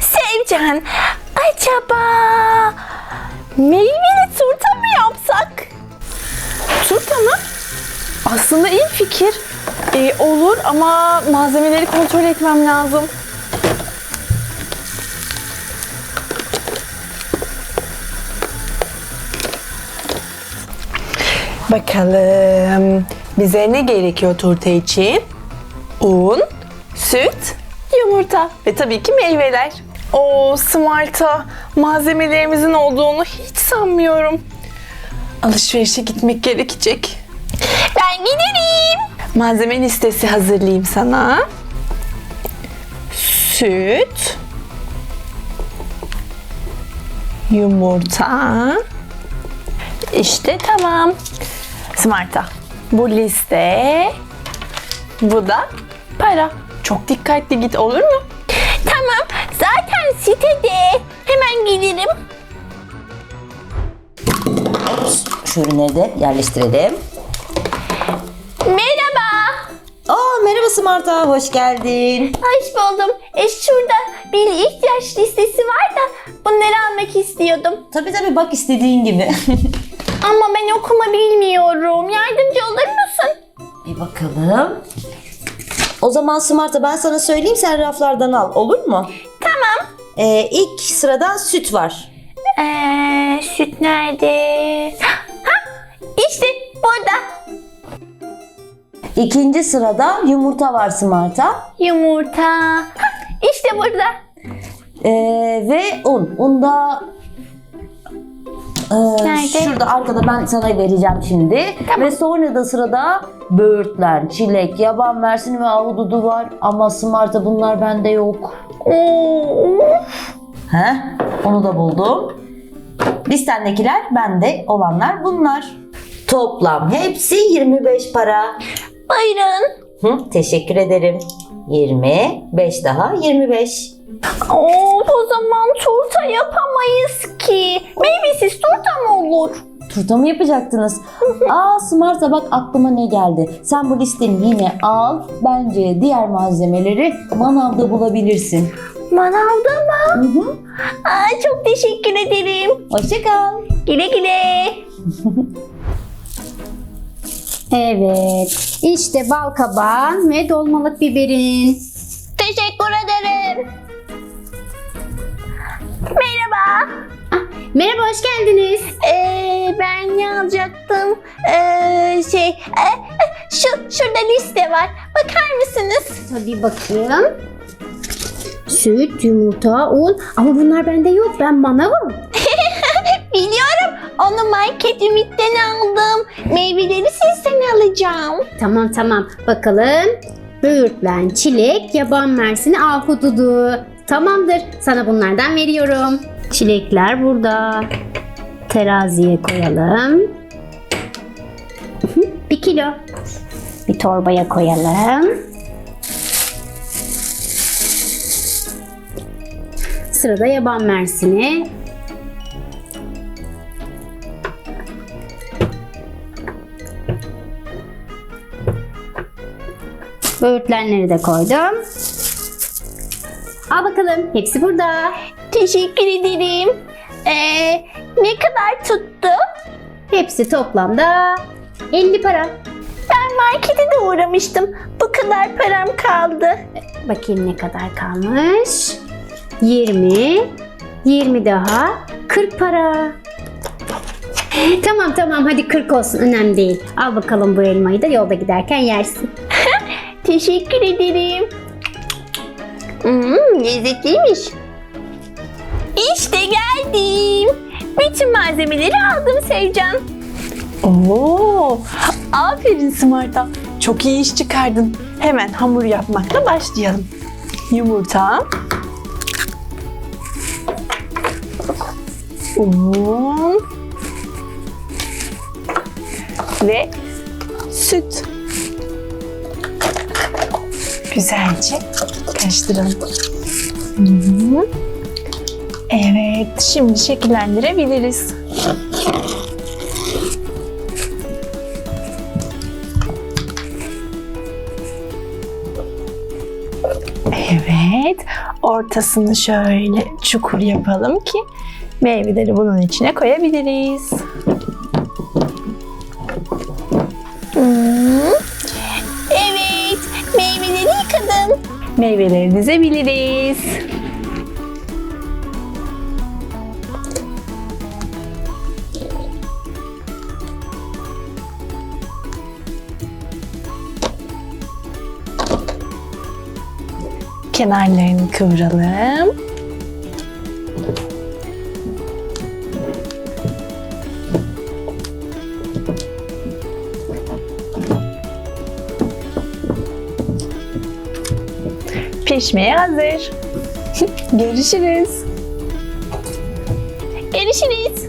Sevcan, acaba meyveli turta mı yapsak? Turta mı? Aslında iyi fikir. Ee, olur ama malzemeleri kontrol etmem lazım. Bakalım bize ne gerekiyor turta için? Un, süt, yumurta ve tabii ki meyveler. O Smart'a malzemelerimizin olduğunu hiç sanmıyorum. Alışverişe gitmek gerekecek. Ben giderim. Malzeme listesi hazırlayayım sana. Süt, yumurta. İşte tamam. Smart'a. Bu liste, bu da para. Çok dikkatli git olur mu? Tamam. Zaten sitede. Hemen gelirim. Şu ürünleri de yerleştirelim. Merhaba. Aa merhaba Smart'a, hoş geldin. Hoş buldum. E şurada bir ihtiyaç listesi var da bunları almak istiyordum. Tabii tabii bak istediğin gibi. Ama ben okuma bilmiyorum. Yardımcı olur musun? Bir bakalım. O zaman Smart'a ben sana söyleyeyim sen raflardan al olur mu? Tamam. Ee, ilk sıradan süt var. Ee, süt nerede? Ha, işte burada. İkinci sırada yumurta var Smart'a. Yumurta. Ha, işte burada. Ee, ve un. Un da ee, Nerede? şurada arkada ben sana vereceğim şimdi. Ve sonra da sırada böğürtlen, çilek, yaban mersini ve ahududu var. Ama Smart'a bunlar bende yok. Oo. He, onu da buldum. Listendekiler bende olanlar bunlar. Toplam hepsi 25 para. Buyurun. Hı, teşekkür ederim. 20, 5 daha 25. Of o zaman turta yapamayız ki. Meyvesiz turta mı olur? Turta mı yapacaktınız? Aa Smart'a bak aklıma ne geldi. Sen bu listeni yine al. Bence diğer malzemeleri manavda bulabilirsin. Manavda mı? Hı hı. Aa, çok teşekkür ederim. Hoşça kal. Güle güle. Evet. İşte bal kabağın ve dolmalık biberin. Teşekkür ederim. Merhaba. Merhaba hoş geldiniz. Ee, ben ne alacaktım? Ee, şey, e, e, şu şurada liste var. Bakar mısınız? Tabii bakayım. Süt, yumurta, un. Ama bunlar bende yok. Ben manavım. Biliyorum. Onu market ümitten aldım. Meyveleri sizden alacağım. Tamam tamam. Bakalım. Böğürtlen, çilek, yaban mersini, ahududu. Tamamdır. Sana bunlardan veriyorum. Çilekler burada. Teraziye koyalım. Bir kilo. Bir torbaya koyalım. Sırada yaban mersini. Böğürtlenleri de koydum. Al bakalım. Hepsi burada. Teşekkür ederim. Ee, ne kadar tuttu? Hepsi toplamda 50 para. Ben markete de uğramıştım. Bu kadar param kaldı. Bakayım ne kadar kalmış. 20, 20 daha 40 para. Tamam tamam hadi 40 olsun önemli değil. Al bakalım bu elmayı da yolda giderken yersin. Teşekkür ederim. Hmm, lezzetliymiş. İşte geldim. Bütün malzemeleri aldım Sevcan. Oo, aferin Smart'a. Çok iyi iş çıkardın. Hemen hamur yapmakla başlayalım. Yumurta. Un. Ve süt. Güzelce karıştıralım. Evet, şimdi şekillendirebiliriz. Evet, ortasını şöyle çukur yapalım ki meyveleri bunun içine koyabiliriz. Meyveleri dizebiliriz. Kenarlarını kıvıralım. Pişmeye hazır. Görüşürüz. Görüşürüz.